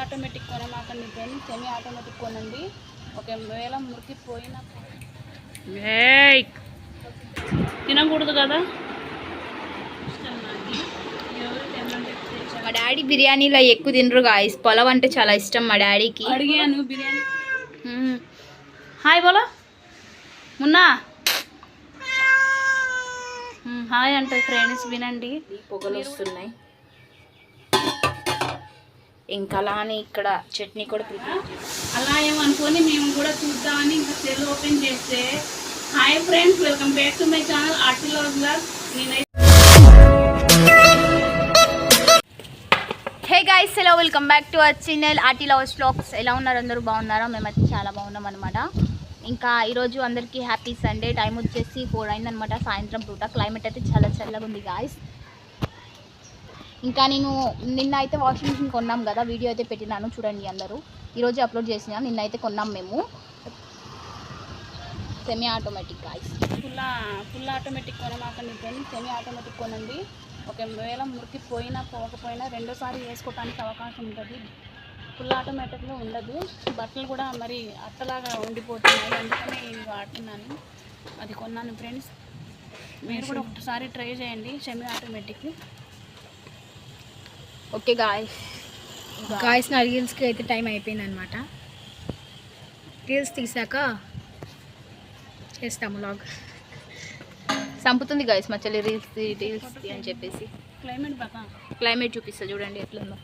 Automatic కొనమాకండి friends semi automatic కొనండి. ఒకవేళ మురికిపోయిన ఏయ్! తినకూడదు కదా. మా డాడీ బిర్యానీలో ఎక్కువ తినరు గాయస్. పొలం అంటే చాలా ఇష్టం మా డాడీకి. అడిగాను బిర్యానీ. హాయ్ బోలో. మున్నా. హాయ్. అంటే ఫ్రెండ్స్ వినండి. పొగలు వస్తున్నాయి. ఇంకా అలానే ఇక్కడ చట్నీ కూడా ప్రిపేర్ అలా ఏమనుకొని మేము కూడా చూద్దామని ఇంకా సెల్ ఓపెన్ చేస్తే. Hi friends welcome back to my channel ఆర్టిలో blog నేనైతే hey guys hello welcome back to our channel Arti lovers blogs ఎలా ఉన్నారు అందరూ? బాగున్నారా? మేమైతే చాలా బాగున్నాం అనమాట ఇంకా ఈరోజు అందరికీ హ్యాపీ సండే టైం వచ్చేసి ఫోర్ అయిందనమాట సాయంత్రం పూట క్లైమేట్ అయితే చాలా చల్లగా ఉంది గాయస్ ఇంకా నేను నిన్న అయితే వాషింగ్ మిషన్ కొన్నాం కదా వీడియో అయితే పెట్టినాను చూడండి అందరూ. ఈరోజు అప్లోడ్ చేసిన నిన్న అయితే కొన్నాం మేము. Semi automatic guys full full automatic కొనమాకండి friends. Semi automatic కొనండి. ఒకవేళ మురికిపోయినా పోకపోయినా రెండోసారి వేసుకోవడానికి అవకాశం ఉంటుంది. ఫుల్ ఆటోమేటిక్లో ఉండదు. బట్టలు కూడా మరి అట్టలాగా ఉండిపోతున్నాయి. అందుకనే ఇది వాడుతున్నాను. అది కొన్నాను ఫ్రెండ్స్. మీరు కూడా ఒకసారి ట్రై చేయండి. Semi automatic okay guys guys నా రీల్స్కి అయితే టైం అయిపోయింది అనమాట రీల్స్ తీసాక చేస్తాము లాగ్ చంపుతుంది గాయస్ మా చెల్లి రీల్స్ రీల్స్ అని చెప్పేసి. క్లైమేట్ బాగా క్లైమేట్ చూపిస్తా చూడండి ఎట్లుందో.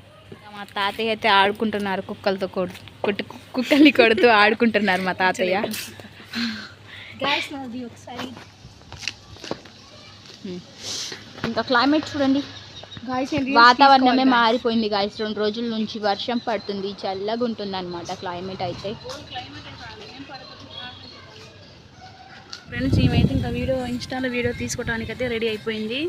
మా తాతయ్య అయితే ఆడుకుంటున్నారు కుక్కలతో కొడు కొట్టు కుక్కల్ని కొడుతూ ఆడుకుంటున్నారు మా తాతయ్య. హ్మ్. ఇంకా క్లైమేట్ చూడండి. వాతావరణమే మారిపోయింది గాయస్ రెండు రోజుల నుంచి వర్షం పడుతుంది చల్లగా ఉంటుంది అనమాట క్లైమేట్ అయితే ఫ్రెండ్స్ ఈమెయితే ఇంకా వీడియో ఇన్స్టాలో వీడియో తీసుకోవడానికి అయితే రెడీ అయిపోయింది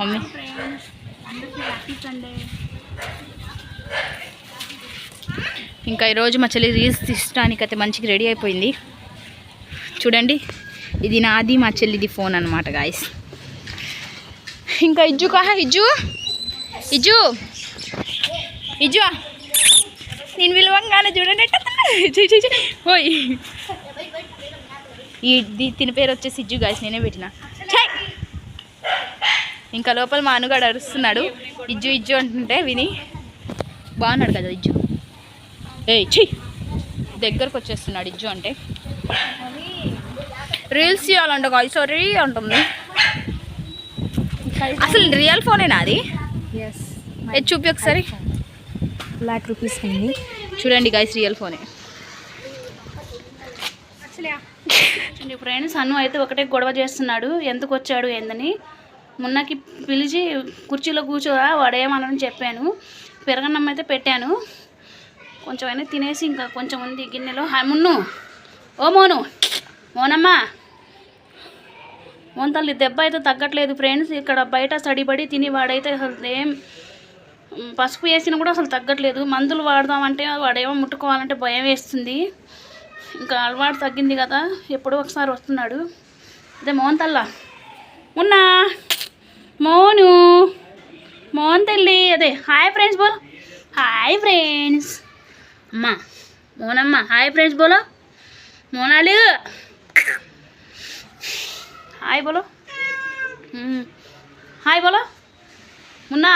మమ్మీ. ఇంకా ఈరోజు మా చెల్లి రీల్స్ తీసడానికి అయితే మంచిగా రెడీ అయిపోయింది. చూడండి ఇది నాది మా చెల్లిది ఫోన్ అనమాట గాయస్ ఇంకా ఇజ్జు కా? ఇజ్జు? ఇజ్జు? ఇజ్జు? నేను విలువంగానే చూడండి. ఓయ్. ఈ ది- దీని పేరు వచ్చేసి ఇజ్జు గాయస్ నేనే పెట్టిన! ఇంకా లోపల మా అనుగాడు అరుస్తున్నాడు. ఇజ్జు ఇజ్జు అంటుంటే విని బాగున్నాడు కదా ఇజ్జు. ఏయ్ ఛీ! దగ్గరకు వచ్చేస్తున్నాడు ఇజ్జు అంటే. రీల్స్ చేయాలంట గాయస్ సారీ అంటుంది. అసలు రియల్ ఫోనేనా అది? ఎస్ ఇది చూపి ఒకసారి. లాక్ రూపీస్ అయింది చూడండి గాయస్ రియల్ ఫోనే. ఫ్రెండ్స్ అన్ను అయితే ఒకటే గొడవ చేస్తున్నాడు. ఎందుకు వచ్చాడు ఏందని. మున్నకి పిలిచి కుర్చీలో కూర్చోరా వాడేమనని చెప్పాను. పెరగన్నం అయితే పెట్టాను. కొంచెం అయినా తినేసి ఇంకా కొంచెం ఉంది గిన్నెలో. హాయ్ మున్ను. ఓ మోను. మోనమ్మా. మోన్ తల్లి దెబ్బ అయితే తగ్గట్లేదు ఫ్రెండ్స్. ఇక్కడ బయట సడిపడి తిని వాడైతే అసలు ఏం పసుపు వేసినా కూడా అసలు తగ్గట్లేదు. మందులు వాడదామంటే వాడేమో ముట్టుకోవాలంటే భయం వేస్తుంది. ఇంకా అలవాటు తగ్గింది కదా ఎప్పుడో ఒకసారి వస్తున్నాడు. అదే మోహన్ తల్లా. ఉన్నా మోను. మోన్ తల్లి అదే హాయ్ ఫ్రెండ్స్ బోలో. హాయ్ ఫ్రెండ్స్ అమ్మా మోనమ్మ హాయ్ ఫ్రెండ్స్ బోలో. మోనాలు. హాయ్ బోలో. హాయ్ బోలో. మున్నా.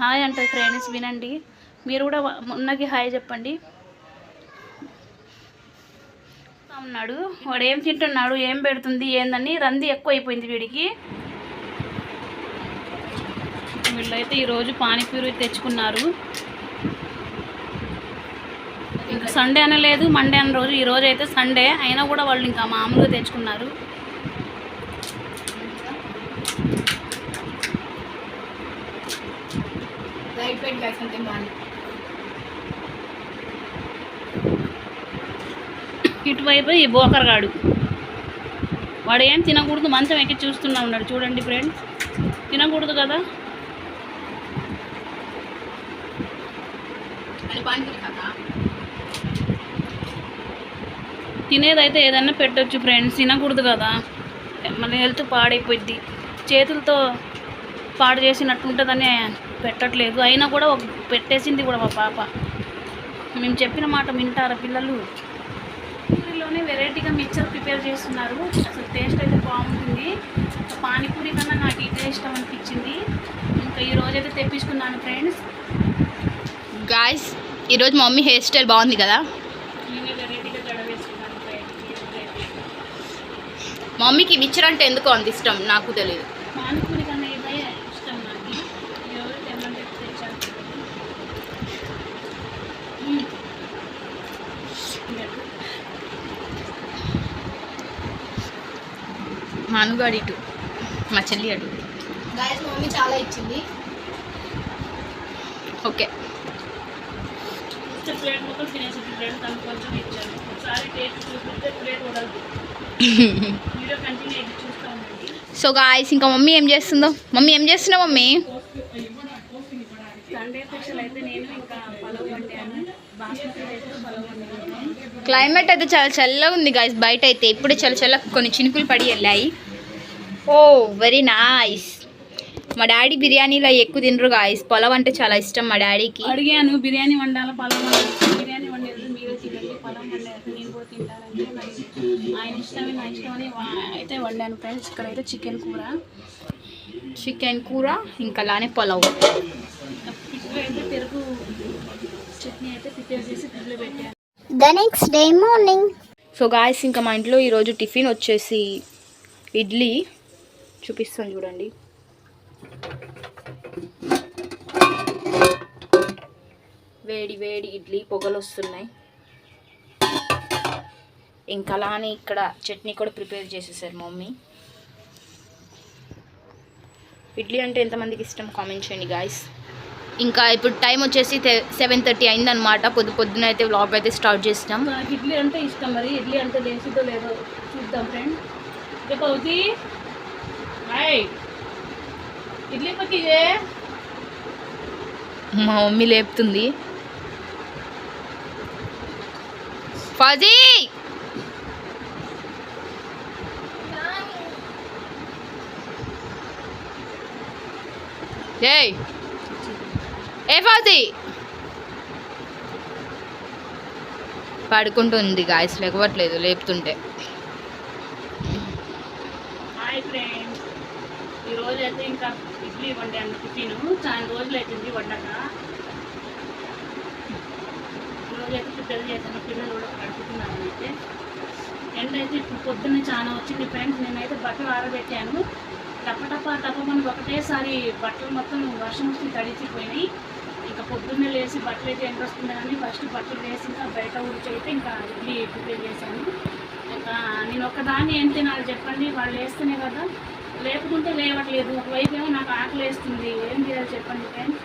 హాయ్ అంటే ఫ్రెండ్స్ వినండి. మీరు కూడా ఉన్నకి మున్నకి హాయ్ చెప్పండి. ఉన్నాడు. వాడు ఏం తింటున్నాడు ఏం పెడుతుంది ఏందని రంది ఎక్కువ అయిపోయింది వీడికి. వీళ్ళైతే ఈరోజు పానీపూరి తెచ్చుకున్నారు. ఇంకా సండే అనలేదు మండే అన్న రోజు. ఈరోజు అయితే సండే. అయినా కూడా వాళ్ళు ఇంకా మామూలుగా తెచ్చుకున్నారు. లైట్ వెయిట్ ఇటువైపు ఈ బోకర్గాడు వాడు ఏం తినకూడదు మంచం ఎక్కి చూస్తున్నా ఉన్నాడు. చూడండి ఫ్రెండ్స్ తినకూడదు కదా? తినేదైతే ఏదైనా పెట్టొచ్చు ఫ్రెండ్స్ తినకూడదు కదా? మన హెల్త్ పాడైపోద్ది చేతులతో పాడు చేసినట్టు ఉంటుందని పెట్టట్లేదు. అయినా కూడా ఒక పెట్టేసింది కూడా మా పాప. మేము చెప్పిన మాట వింటారా పిల్లలు? పూరిలోనే వెరైటీగా మిక్చర్ ప్రిపేర్ చేస్తున్నారు. అసలు టేస్ట్ అయితే బాగుంటుంది. పానీపూరి కన్నా నాకు ఇదే ఇష్టం అనిపించింది. ఇంకా ఈ రోజైతే తెప్పించుకున్నాను ఫ్రెండ్స్. గాయస్ ఈరోజు మమ్మీ హెయిర్ స్టైల్ బాగుంది కదా? మమ్మీకి మిక్చర్ అంటే ఎందుకో అంత ఇష్టం? నాకు తెలియదు పానీపూరి కన్నా ఇదే ఇష్టం నాకు ఈరోజు తెమ్మంటే తెచ్చాను మ్మ్. అనుగాడు ఇటు మా చెల్లి అటు. గాయస్ మమ్మీ చాలా ఇచ్చింది. ఓకే. ఇచ్చే ప్లేట్ మొత్తం తినేసి ప్లేట్ తను కొంచెం ఇచ్చాను. ఒకసారి టేస్ట్ చూపిస్తే ప్లేట్ వదలదు. వీడియో కంటిన్యూ అయితే చూస్తూ ఉండండి. సో గాయస్ ఇంకా మమ్మీ ఏం చేస్తుందో? మమ్మీ ఏం చేస్తున్నావు మమ్మీ? సండే స్పెషల్ అయితే నేను ఇంకా పలవ్ వండాను. బాస్మతి రైస్ పలవ్ వండాను. క్లైమేట్ అయితే చాలా చల్లగా ఉంది గాయస్ బయట అయితే ఇప్పుడే చల్ల చల్ల కొన్ని చినుకులు పడి వెళ్ళాయి. ఓ వెరీ నైస్ మా డాడీ బిర్యానీలో ఎక్కువ తినరు గాయస్ పొలం అంటే చాలా ఇష్టం మా డాడీకి. అడిగాను బిర్యానీ వండాలా పలం బిర్యానీ వండేది మీరే తినండి పలం వండేది నేను కూడా తింటానంటే మరి ఆయన ఇష్టమే నా ఇష్టమని వా- అయితే వండాను ఫ్రెండ్స్. ఇక్కడైతే చికెన్ కూర. చికెన్ కూర ఇంకా అలానే పొలవ్. ఫ్రిడ్జ్లో అయితే పెరుగు చట్నీ అయితే ప్రిపేర్ చేసి ఫ్రిడ్జ్లో పెట్టాను. The next day morning so guys ఇంకా మా ఇంట్లో ఈరోజు టిఫిన్ వచ్చేసి ఇడ్లీ. చూపిస్తాను చూడండి. వేడి వేడి ఇడ్లీ పొగలు వస్తున్నాయి ఇంకా అలానే ఇక్కడ చట్నీ కూడా ప్రిపేర్ చేసేసారు మమ్మీ. ఇడ్లీ అంటే ఎంతమందికి ఇష్టం? కామెంట్ చేయండి గాయస్ ఇంకా ఇప్పుడు టైం వచ్చేసి సెవెన్ థర్టీ అయిందనమాట పొద్దు పొద్దున అయితే వ్లాగ్ అయితే స్టార్ట్ చేసినాం ఇడ్లీ అంటే ఇష్టం మరి. ఇడ్లీ అంటే లేచిదో లేదో చూద్దాం ఫ్రెండ్ రేపు ఇడ్లీ పక్కిదే మా మమ్మీ లేపుతుంది. ఫజీ! ఏయ్! ఏ ఫాజీ! పడుకుంటుంది గాయస్ లేకపోవట్లేదు లేపుతుంటే హాయ్ ఫ్రెండ్స్ రోజైతే అయితే ఇంకా ఇడ్లీ వండాను టిఫిన్. చాలా రోజులు అవుతుంది వండక. ఈరోజు అయితే ప్రిపేర్ చేశాను పిల్లలు కూడా కడుపుతున్నాను అయితే. ఎండ అయితే ఇప్పుడు పొద్దున్నే చాలా వచ్చింది ఫ్రెండ్స్. నేనైతే బట్టలు ఆరబెట్టాను. టపటప టపమని ఒకటేసారి బట్టలు మొత్తం వర్షం వచ్చి తడిచిపోయినాయి. ఇంకా పొద్దున్నే లేచి బట్టలు అయితే ఎండ వస్తుందని ఫస్ట్ బట్టలు వేసి ఇంకా బయట ఊడ్చి ఇంకా ఇడ్లీ ప్రిపేర్ చేశాను. ఇంకా నేను ఒక్కదాన్ని ఏం తినాలి చెప్పండి? వాళ్ళు వేస్తేనే కదా. లేకుంటే లేవట్లేదు. ఒకవైపు ఏమో నాకు ఆకలి వేస్తుంది. ఏం చేయాలి చెప్పండి ఫ్రెండ్స్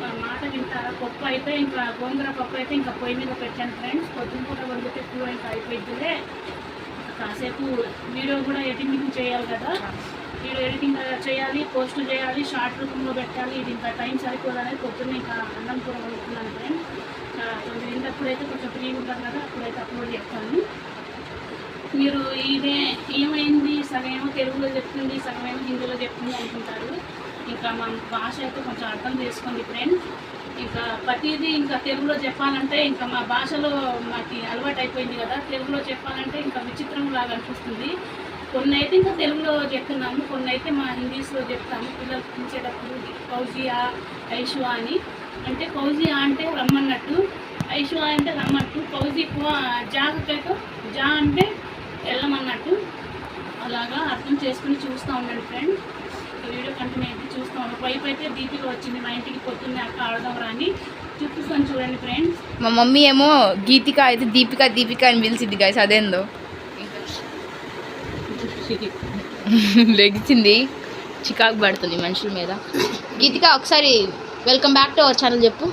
మన మాట వింటారా? పప్పు అయితే ఇంకా గోంగూర పప్పు అయితే ఇంకా పొయ్యి మీద పెట్టాను ఫ్రెండ్స్ పొద్దున పూట వండితే కూర ఇంకా అయిపోయిందిలే కాసేపు వీడియో కూడా ఎడిటింగ్ చేయాలి కదా. వీడియో ఎడిటింగ్ చేయాలి పోస్ట్ చేయాలి షార్ట్ రూపంలో పెట్టాలి. ఇది ఇంకా టైం సరిపోదనే పొద్దున్న ఇంకా అన్నం కూర వండుతున్నాను ఫ్రెండ్స్ తొమ్మిదింటప్పుడైతే కొంచెం ఫ్రీ ఉంటుంది కదా అప్పుడైతే అప్లోడ్ చేస్తాను. మీరు ఇదే ఏమైంది? సగమేమో తెలుగులో చెప్తుంది సగమేమో హిందీలో చెప్తుంది అనుకుంటారు. ఇంకా మన భాష అయితే కొంచెం అర్థం చేసుకోండి ఫ్రెండ్స్. ఇంకా ప్రతిదీ ఇంకా తెలుగులో చెప్పాలంటే ఇంకా మా భాషలో మాకు అలవాటు అయిపోయింది కదా. తెలుగులో చెప్పాలంటే ఇంకా విచిత్రం లాగా అనిపిస్తుంది. కొన్ని అయితే ఇంకా తెలుగులో చెప్తున్నాము కొన్ని అయితే మా హిందీస్లో చెప్తాము. పిల్లలు పిలిచేటప్పుడు కౌజియా ఐషువా అని. అంటే కౌజియా అంటే రమ్మన్నట్టు. ఐషువా అంటే రమ్మన్నట్టు కౌజీ జాగ్రత్త జా అంటే వెళ్ళమన్నట్టు అలాగా అర్థం చేసుకుని చూస్తూ ఉండండి ఫ్రెండ్ వీడియో కంటిన్యూ అయితే చూస్తూ ఉన్నాను వైపు అయితే దీపిక వచ్చింది మా ఇంటికి పొద్దున్నే అక్క ఆడదాం రాని చూపిస్తాను చూడండి ఫ్రెండ్స్ మా మమ్మీ ఏమో గీతిక అయితే దీపిక దీపిక అని పిలిచింది గాయస్ అదేందో? లెగిచింది. చికాకు పడుతుంది మనుషుల మీద. గీతిక ఒకసారి welcome back to our channel చెప్పు.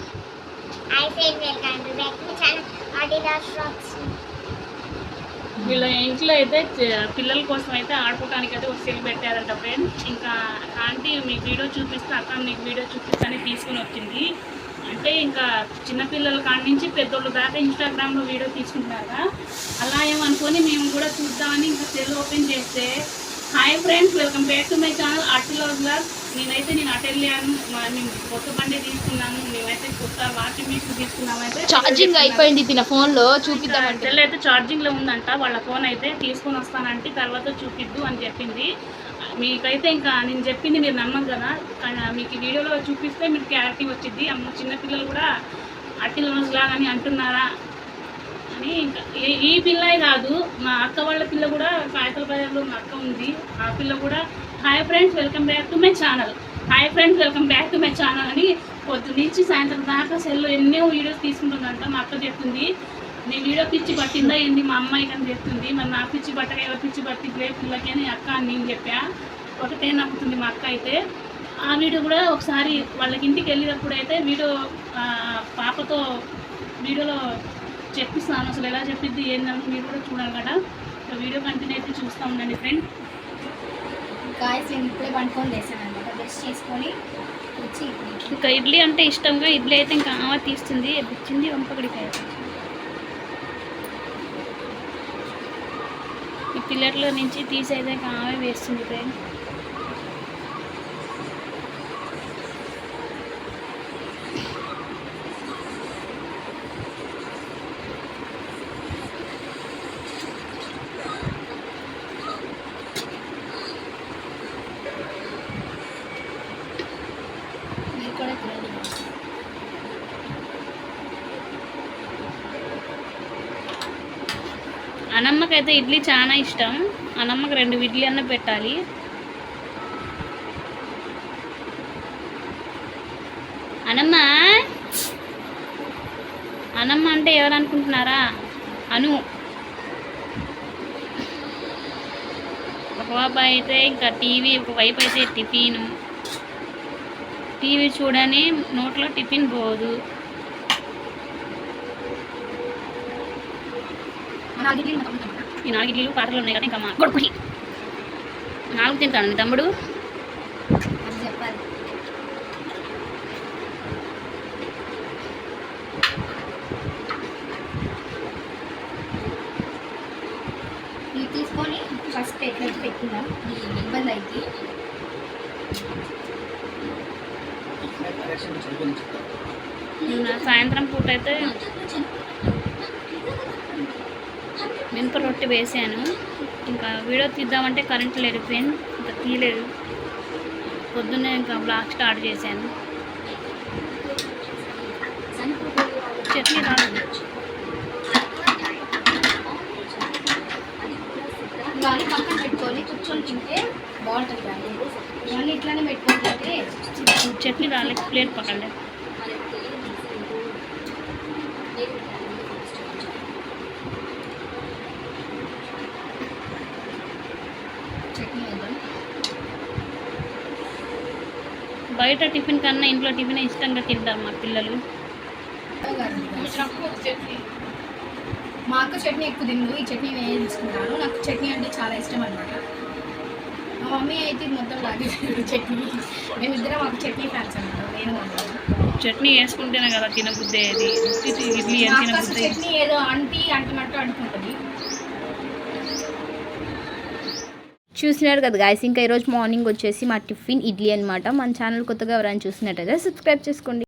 వీళ్ళ ఇంట్లో అయితే పిల్లల కోసం అయితే ఆడుకోవడానికి అయితే ఒక సెల్ పెట్టారంట ఫ్రెండ్ ఇంకా ఆంటీ మీకు వీడియో చూపిస్తే అక్క మీకు వీడియో చూపిస్తానే తీసుకుని వచ్చింది. అంటే ఇంకా చిన్నపిల్లల కాడి నుంచి పెద్దోళ్ళు దాకా ఇన్స్టాగ్రామ్లో వీడియో తీసుకుంటారా అలా ఏమనుకొని మేము కూడా చూద్దామని ఇంకా సెల్ ఓపెన్ చేస్తే hi friends welcome back to my channel అట్టిలో నేనైతే నేను అటు వెళ్ళాను మేము కొత్త బండి తీసుకున్నాను మేమైతే కొత్త వాషింగ్ మిషన్ తీసుకున్నాము అయితే ఛార్జింగ్ అయిపోయింది తిన ఫోన్లో చూపిద్దామంటే అయితే ఛార్జింగ్లో ఉందంట వాళ్ళ ఫోన్ అయితే తీసుకొని వస్తానంటే తర్వాత చూపిద్దు అని చెప్పింది. మీకైతే ఇంకా నేను చెప్పింది మీరు నమ్మరు కదా మీకు వీడియోలో చూపిస్తే మీకు క్లారిటీ వచ్చింది అమ్మ చిన్నపిల్లలు కూడా అట్టిల లాగా అని అంటున్నారా అని ఇంకా ఈ- ఈ పిల్లే కాదు మా అక్క వాళ్ళ పిల్ల కూడా కాయతల బజార్లో మా అక్క ఉంది. ఆ పిల్ల కూడా hi friends welcome back to my channel hi friends welcome back to my channel అని పొద్దు సాయంత్రం దాకా సెల్లో ఎన్నో వీడియోస్ తీసుకుంటుందంట మా అక్క చెప్తుంది. నీ వీడియో పిచ్చి పట్టిందా ఏంది? మా అమ్మాయికి అని చెప్తుంది. మరి నా పిచ్చి పట్టక ఎవరు పిచ్చి పట్టిందిలే పిల్లకి అని అక్క అని నేను చెప్పా. ఒకటే నమ్ముతుంది మా అక్క అయితే. ఆ వీడియో కూడా ఒకసారి వాళ్ళకి ఇంటికి వెళ్ళినప్పుడు అయితే వీడియో పాపతో వీడియోలో చెప్పిస్తాను. అసలు ఎలా చెప్పిద్ది ఏందని మీరు కూడా చూడాలి కదా. వీడియో కంటిన్యూ అయితే చూస్తూ ఉండండి ఫ్రెండ్ గాయస్ నేను ఇప్పుడే పండుకొని చేశాను అనమాట బ్రష్ చేసుకొని వచ్చి ఇంకా ఇడ్లీ అంటే ఇష్టంగా ఇడ్లీ అయితే ఇంకా ఆమె తీస్తుంది తెచ్చింది వంపకడికాయ ఈ పిల్లర్లో నుంచి తీసి ఇంకా ఆమె వేస్తుంది ఫ్రెండ్ అనమ్మకైతే ఇడ్లీ చాలా ఇష్టం. అనమ్మకి రెండు ఇడ్లీ అన్న పెట్టాలి. అనమ్మ అనమ్మ అంటే ఎవరు అనుకుంటున్నారా అను. ఒక వైపు అయితే ఇంకా టీవీ ఒక వైపు అయితే టిఫిన్. టీవీ చూడని నోట్లో టిఫిన్ పోదు. నాలుగు ఇడ్లీలు. ఈ నాలుగు ఇడ్లీలు పాత్రలు ఉన్నాయి కదా ఇంకా మా కొడుకుని నాలుగు తింటాను తమ్ముడు అది చెప్పాలి ఇది తీసుకొని ఫస్ట్ ఎట్లయితే పెట్టుకుందాం ఈ ఇబ్బంది అయితే సాయంత్రం పూట అయితే మినప రొట్టె వేసాను. ఇంకా వీడియో తీద్దామంటే కరెంట్ లేదు ఫ్రెండ్ ఇంకా తీయలేదు. పొద్దున్నే ఇంకా బ్లాగ్ స్టార్ట్ చేశాను. చట్నీ రాదు. ఇవన్నీ పక్కన పెట్టుకొని కూర్చొని తింటే బాగుంటుంది ఇవన్నీ ఇట్లానే పెట్టుకొని తింటే చట్నీ రాలేదు. ప్లేట్ పక్కలే బయట టిఫిన్ కన్నా ఇంట్లో టిఫిన్ ఇష్టంగా తింటారు మా పిల్లలు. మా అక్క చట్నీ ఎక్కువ తిండు ఈ చట్నీ నేను తీసుకుంటాను? నాకు చట్నీ అంటే చాలా ఇష్టం అనమాట మా మమ్మీ అయితే మొత్తం లాగే చట్నీ. మేమిద్దరం మాకు చట్నీ ఫ్యాన్స్ అనమాట నేను. చట్నీ వేసుకుంటేనే కదా తినబుద్ధి అది ఇడ్లీ చట్నీ ఏదో అంటి అంటున్నట్టు అంటుకుంటుంది చూసినారు కదా గాయస్ ఇంకా ఈరోజు మార్నింగ్ వచ్చేసి మా టిఫిన్ ఇడ్లీ అనమాట మన ఛానల్ కొత్తగా ఎవరైనా చూసినట్టయితే సబ్స్క్రైబ్ చేసుకోండి.